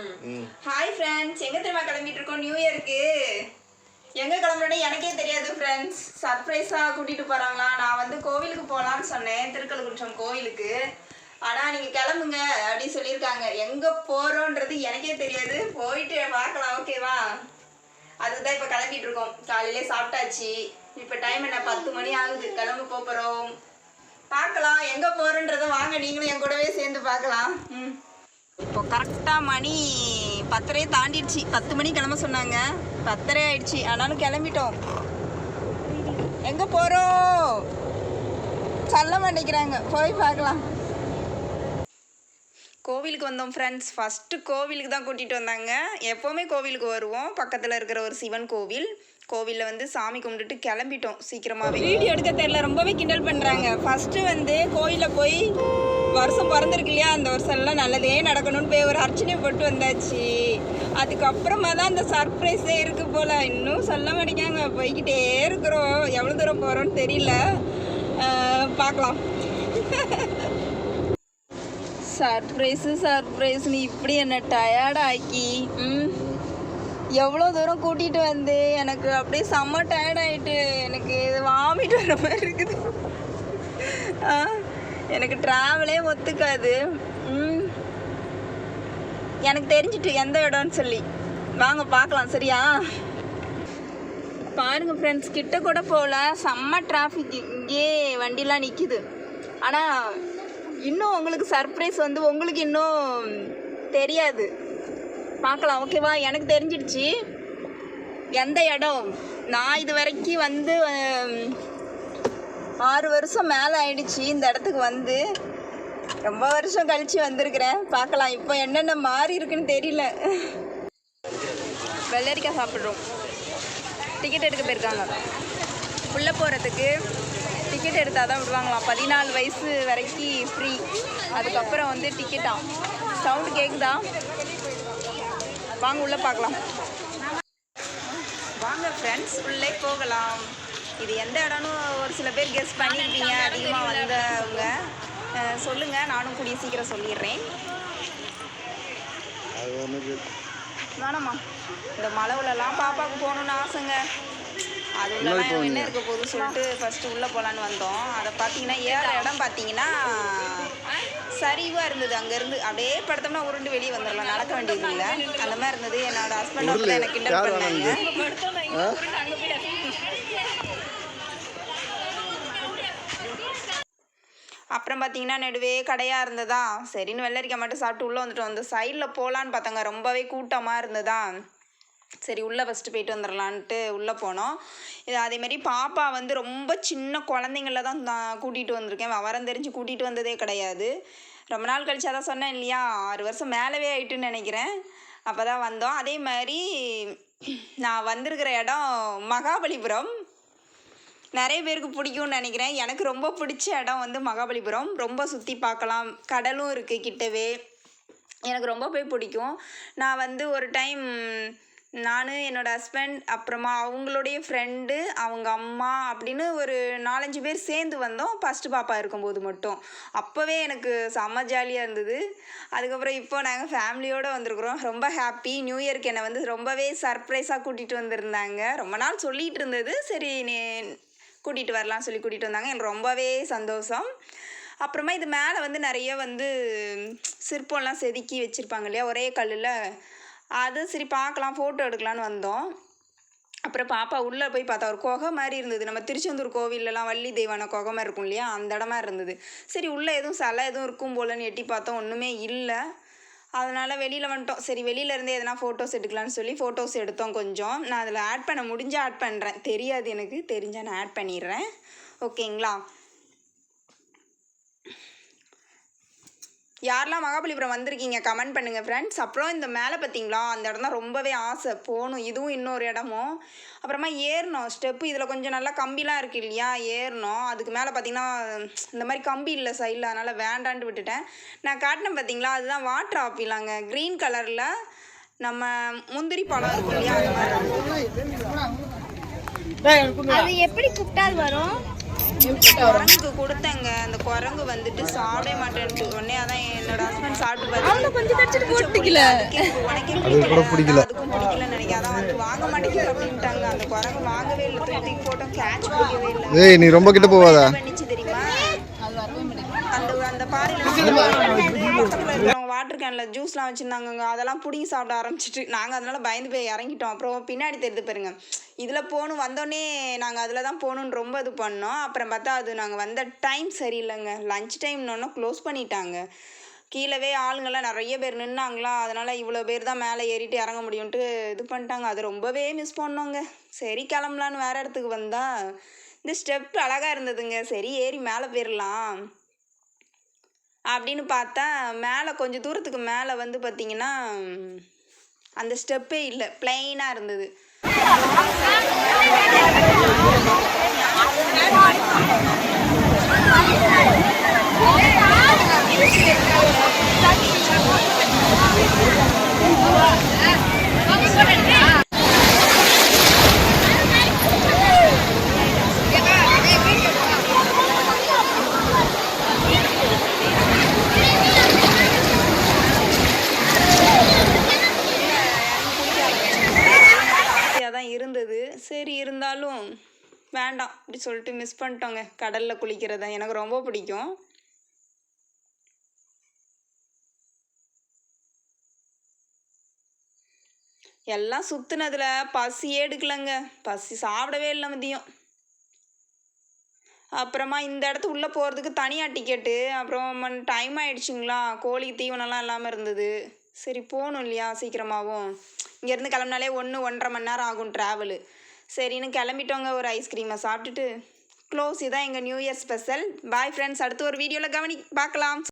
ம். Hi friends எங்க தெரியுமா கிளம்பிட்டு இருக்கோம் நியூ இயருக்கு எங்க கிளம்புறேன்னு எனக்கே தெரியாது ஃப்ரெண்ட்ஸ் சர்ப்ரைஸா கூட்டிட்டு போறாங்களா? நான் வந்து கோவிலுக்கு போகலான்னு சொன்னேன். திருக்கல்குன்றம் கோவிலுக்கு. ஆனா நீங்க கிளம்புங்க அப்படின்னு சொல்லியிருக்காங்க. எங்க போறோன்றது எனக்கே தெரியாது. போயிட்டு பார்க்கலாம். ஓகேவா அதுதான் இப்போ கிளம்பிட்டு இருக்கோம் காலையிலே சாப்பிட்டாச்சு. இப்போ டைம் என்ன? பத்து மணி ஆகுது. கிளம்பு போகிறோம் போறோம். பார்க்கலாம். எங்க போறோன்றத வாங்க. நீங்களும் என் கூடவே சேர்ந்து பார்க்கலாம். ம். இப்போ கரெக்டாக மணி பத்தரையை தாண்டிடுச்சு. பத்து மணி கிளம்ப சொன்னாங்க. பத்தரை ஆயிடுச்சு. ஆனாலும் கிளம்பிட்டோம். எங்கே போகிறோம் சொல்ல மாட்டேங்கிறாங்க. போய் பார்க்கலாம். கோவிலுக்கு வந்தோம் ஃப்ரெண்ட்ஸ் ஃபஸ்ட்டு கோவிலுக்கு தான் கூட்டிகிட்டு வந்தாங்க. எப்போவுமே கோவிலுக்கு வருவோம். பக்கத்தில் இருக்கிற ஒரு சிவன் கோவில். கோவிலில் வந்து சாமி கும்பிட்டுட்டு கிளம்பிட்டோம் சீக்கிரமாகவே வீடியோ எடுக்க தெரியல ரொம்பவே கிண்டல் பண்ணுறாங்க ஃபஸ்ட்டு வந்து கோயிலில் போய் வருஷம் பிறந்திருக்கு இல்லையா அந்த வருஷம் எல்லாம் நல்லதே நடக்கணும்னு போய் ஒரு அர்ச்சனையை போட்டு வந்தாச்சு. அதுக்கப்புறமா தான் அந்த சர்ப்ரைஸே இருக்கு போல. இன்னும் சொல்ல மாட்டேங்காங்க போய்கிட்டே இருக்கிறோம். எவ்வளோ தூரம் போகிறோன்னு தெரியல. பார்க்கலாம். சர்ப்ரைஸு சர்ப்ரைஸ்னு இப்படி என்ன டயர்ட் ஆக்கி ம்? எவ்வளோ தூரம் கூட்டிகிட்டு வந்து எனக்கு அப்படியே செம்ம டயர்ட் ஆகிட்டு எனக்கு இது வாமிட் வர மாதிரி இருக்குது. எனக்கு ட்ராவலே ஒத்துக்காது. எனக்கு தெரிஞ்சிட்டு எந்த இடம்னு சொல்லி. வாங்க பார்க்கலாம் சரியா? பாருங்க ஃப்ரெண்ட்ஸ் கிட்ட கூட போகல. செம்ம டிராஃபிக் இங்கே வண்டிலாம் நிற்கிது ஆனால் இன்னும் உங்களுக்கு சர்ப்ரைஸ் வந்து உங்களுக்கு இன்னும் தெரியாது. பார்க்கலாம் ஓகேவா எனக்கு தெரிஞ்சிடுச்சு. எந்த இடம்? நான் இது வரைக்கும் வந்து ஆறு வருஷம் மேலே ஆயிடுச்சு இந்த இடத்துக்கு வந்து. ரொம்ப வருஷம் கழிச்சு வந்திருக்கிறேன். பார்க்கலாம் இப்போ என்னென்ன மாறி இருக்குன்னு தெரியல. வெள்ளரிக்காய் சாப்பிட்றோம். டிக்கெட் எடுக்க போயிருக்காங்க. உள்ளே போகிறதுக்கு டிக்கெட் எடுத்தால் தான் விடுவாங்களாம். பதினாலு வயசு வரைக்கும் ஃப்ரீ அதுக்கப்புறம் வந்து டிக்கெட்டா சவுண்டு கேட்குதா வாங்க உள்ளே பார்க்கலாம். வாங்க ஃப்ரெண்ட்ஸ் உள்ளே போகலாம். இது எந்த இடம்னு ஒரு சில பேர் கெஸ் பண்ணியிருப்பீங்க அதிகமாக வந்தவங்க. அஹ் சொல்லுங்க நானும் கூடிய சீக்கிரம் சொல்லிடுறேன். வேணாம்மா. இந்த மலவுலலாம் பாப்பாவுக்கு போகணுன்னு ஆசைங்க. அது உள்ளலாம் என்ன இருக்க போகுதுன்னு சொல்லிட்டு ஃபஸ்ட்டு உள்ளே போகலான்னு வந்தோம். அதை பார்த்தீங்கன்னா ஏற இடம் பார்த்தீங்கன்னா சரிவாக இருந்தது. அங்கேருந்து அப்படியே படுத்தோம்னா உருண்டு வெளியே வந்துடலாம் நடக்க வேண்டியது இல்லை அந்த மாதிரி இருந்தது. என்னோட ஹஸ்பண்ட் வந்து எனக்கு கிண்டல் பண்ணாங்க. அப்புறம் பார்த்தீங்கன்னா நடுவே கடையாக இருந்ததா? சரின்னு வெள்ளரிக்காய் மட்டும் சாப்பிட்டு உள்ளே வந்துட்டோம். அந்த சைடில் போகலான்னு பார்த்தாங்க ரொம்பவே கூட்டமாக இருந்ததா? சரி உள்ளே ஃபஸ்ட்டு போயிட்டு வந்துடலான்ட்டு உள்ளே போனோம். இது அதேமாரி பாப்பா வந்து ரொம்ப சின்ன குழந்தைங்கள தான் நான் கூட்டிகிட்டு வந்திருக்கேன். விவரம் தெரிஞ்சு கூட்டிகிட்டு வந்ததே கிடையாது. ரொம்ப நாள் கழிச்சு அதான் சொன்னேன் இல்லையா ஆறு வருஷம் மேலவே ஆயிட்டுன்னு நினைக்கிறேன். அப்போ தான் வந்தோம். அதே மாதிரி நான் வந்திருக்கிற இடம் மகாபலிபுரம். நிறைய பேருக்கு பிடிக்கும்னு நினைக்கிறேன். எனக்கு ரொம்ப பிடிச்ச இடம் வந்து மகாபலிபுரம். ரொம்ப சுற்றி பார்க்கலாம். கடலும் இருக்குது கிட்டவே. எனக்கு ரொம்ப போய் பிடிக்கும். நான் வந்து ஒரு டைம் நான் என்னோடய ஹஸ்பண்ட் அப்புறமா அவங்களுடைய ஃப்ரெண்டு அவங்க அம்மா அப்படின்னு ஒரு நாலஞ்சு பேர் சேர்ந்து வந்தோம். ஃபஸ்ட்டு பாப்பா இருக்கும்போது மட்டும். அப்போவே எனக்கு செம்ம ஜாலியாக இருந்தது. அதுக்கப்புறம் இப்போ நாங்கள் ஃபேமிலியோடு வந்திருக்கிறோம். ரொம்ப ஹாப்பி நியூ இயர்க்கு என்னை வந்து ரொம்பவே சர்ப்ரைஸாக கூட்டிகிட்டு வந்திருந்தாங்க. ரொம்ப நாள் சொல்லிகிட்டு இருந்தது. சரி நே கூட்டிகிட்டு வரலாம் சொல்லி கூட்டிகிட்டு வந்தாங்க. எனக்கு ரொம்பவே சந்தோஷம். அப்புறமா இது மேலே வந்து நிறைய வந்து சிற்பம்லாம் செதுக்கி வச்சுருப்பாங்க இல்லையா? ஒரே கல்லில் அது சரி பார்க்கலாம் ஃபோட்டோ எடுக்கலான்னு வந்தோம். அப்புறம் பாப்பா உள்ளே போய் பார்த்தா ஒரு குகை மாதிரி இருந்தது. நம்ம திருச்செந்தூர் கோவில்லலாம் வள்ளி தெய்வான குகை மாதிரி இருக்கும் இல்லையா? அந்த இடமா இருந்தது. சரி உள்ளே எதுவும் சிலை எதுவும் இருக்கும் போலன்னு எட்டி பார்த்தோம். ஒன்றுமே இல்லை. அதனால் வெளியில் வந்துட்டோம். சரி வெளியில இருந்தே எதனா ஃபோட்டோஸ் எடுக்கலான்னு சொல்லி ஃபோட்டோஸ் எடுத்தோம் கொஞ்சம். நான் அதில் ஆட் பண்ண முடிஞ்சால் ஆட் பண்ணுறேன் தெரியாது எனக்கு. தெரிஞ்சால் நான் ஆட் பண்ணிடுறேன். ஓகேங்களா யாரெல்லாம் மகாபலிபுரம் வந்திருக்கீங்க கமெண்ட் பண்ணுங்கள் ஃப்ரெண்ட்ஸ் அப்புறம் இந்த மேலே பார்த்தீங்களா அந்த இடம் தான் ரொம்பவே ஆசை. போகணும் இதுவும் இன்னொரு இடமும். அப்புறமா ஏறணும் ஸ்டெப்பு இதில் கொஞ்சம் நல்லா கம்பிலாம் இருக்கு இல்லையா ஏறணும் அதுக்கு மேலே பார்த்தீங்கன்னா இந்த மாதிரி கம்பி இல்லை சைடில் அதனால் வேண்டான்ட்டு விட்டுட்டேன். நான் காட்டினேன் பார்த்தீங்களா அதுதான் வாட்டர் ஆப்பிளாங்க க்ரீன் கலரில் நம்ம முந்திரி பழம் இருக்கும் இல்லையா அது மாதிரி. அது எப்படி கூப்பிட்டால் வரும்? குரங்குக்கு கொடுத்தேங்க. அந்த குரங்கு வந்துட்டு சாப்பிடவே மாட்டேன்ட்டு உடனே அதான் என்னோட ஹஸ்பண்ட் சாப்பிட்டு பார்த்து கொஞ்சம் கடிச்சிட்டு போட்டுக்கல உனக்கே கூட பிடிக்கல. அதுக்கும் பிடிக்கலன்னு நினைக்கிறேன். அதான் வந்து வாங்க மாட்டேங்குது அப்படின்ட்டாங்க. அந்த குரங்கு வாங்கவே இல்லை. தூக்கி போட்டோம். கேட்ச் பிடிக்கவே இல்லை. ஏய் நீ ரொம்ப கிட்ட என்ன பண்ணிச்சு தெரியுமா? அந்த அந்த பாறையில வாட்டர் கேனில் ஜூஸ்லாம் வச்சுருந்தாங்க அதெல்லாம் பிடிங்கி சாப்பிட ஆரம்பிச்சிட்டு நாங்கள் அதனால பயந்து போய் இறங்கிட்டோம். அப்புறம் பின்னாடி தெரிந்து பாருங்க. இதில் போகணும் வந்தோடனே நாங்கள் அதில் தான் போகணுன்னு ரொம்ப இது பண்ணோம். அப்புறம் பார்த்தா அது நாங்கள் வந்த டைம் சரியில்லைங்க. லஞ்ச் டைம்னு க்ளோஸ் பண்ணிட்டாங்க. கீழவே ஆளுங்கள்லாம் நிறைய பேர் நின்னாங்களா? அதனால் இவ்வளோ பேர் தான் மேலே ஏறிட்டு இறங்க முடியும்ன்ட்டு இது பண்ணிட்டாங்க. அது ரொம்பவே மிஸ் பண்ணோங்க. சரி கிளம்பலான்னு வேறு இடத்துக்கு வந்தால் இந்த ஸ்டெப் அழகாக இருந்ததுங்க. சரி ஏறி மேலே போயிடலாம் அப்படின்னு பார்த்தா மேலே கொஞ்சம் தூரத்துக்கு மேலே வந்து பார்த்திங்கன்னா அந்த ஸ்டெப்பே இல்லை. பிளெயினாக இருந்தது. இருந்தது. சரி இருந்தாலும் வேண்டாம். அப்படி சொல்லிட்டு மிஸ் பண்ணிட்டோங்க. கடலில் குளிக்கிறத. எனக்கு ரொம்ப பிடிக்கும். எல்லாம் சுற்றுனதில் பசி எடுக்கலைங்க. பசி சாப்பிடவே இல்லை மதியம். அப்புறமா இந்த இடத்து உள்ளே போகிறதுக்கு தனியாக டிக்கெட்டு அப்புறம் டைம் ஆகிடுச்சிங்களா கோழிக்கு தீவனம்லாம் இல்லாமல் இருந்தது. சரி போகணும் இல்லையா? சீக்கிரமாகவும் இங்கேருந்து கிளம்புனாலே ஒன்று ஒன்றரை மணி நேரம் ஆகும் ட்ராவலு சரின்னு கிளம்பிட்டோங்க ஒரு ஐஸ்கிரீமை சாப்பிட்டுட்டு. க்ளோஸ் இதான் எங்கள் new year special bye friends அடுத்து ஒரு வீடியோவில் கவனி பார்க்கலாம்.